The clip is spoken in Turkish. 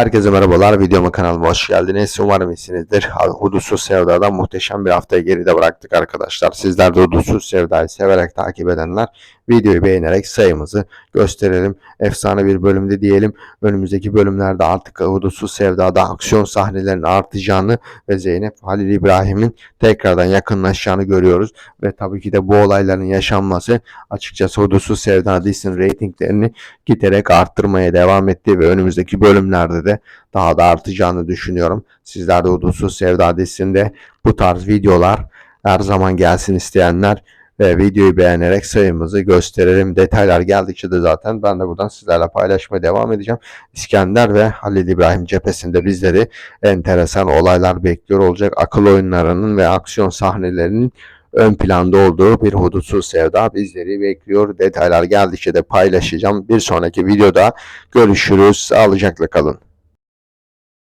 Herkese merhabalar. Videoma kanalıma hoş geldiniz. Umarım iyisinizdir. Hudutsuz Sevda'dan muhteşem bir haftayı geride bıraktık arkadaşlar. Sizler de Hudutsuz Sevda'yı severek takip edenler videoyu beğenerek sayımızı gösterelim. Efsane bir bölümde diyelim. Önümüzdeki bölümlerde artık Hudutsuz Sevda'da aksiyon sahnelerinin artacağını ve Zeynep Halil İbrahim'in tekrardan yakınlaşacağını görüyoruz. Ve tabii ki de bu olayların yaşanması açıkçası Hudutsuz Sevda dizisinin reytinglerini giderek arttırmaya devam etti ve önümüzdeki bölümlerde de daha da artacağını düşünüyorum. Sizler de Hudutsuz Sevda dizisinde bu tarz videolar her zaman gelsin isteyenler ve videoyu beğenerek sayımızı gösterelim. Detaylar geldikçe de zaten ben de buradan sizlerle paylaşmaya devam edeceğim. İskender ve Halil İbrahim cephesinde bizleri enteresan olaylar bekliyor olacak. Akıl oyunlarının ve aksiyon sahnelerinin ön planda olduğu bir hudutsuz sevda bizleri bekliyor. Detaylar geldikçe de paylaşacağım. Bir sonraki videoda görüşürüz. Sağlıcakla kalın.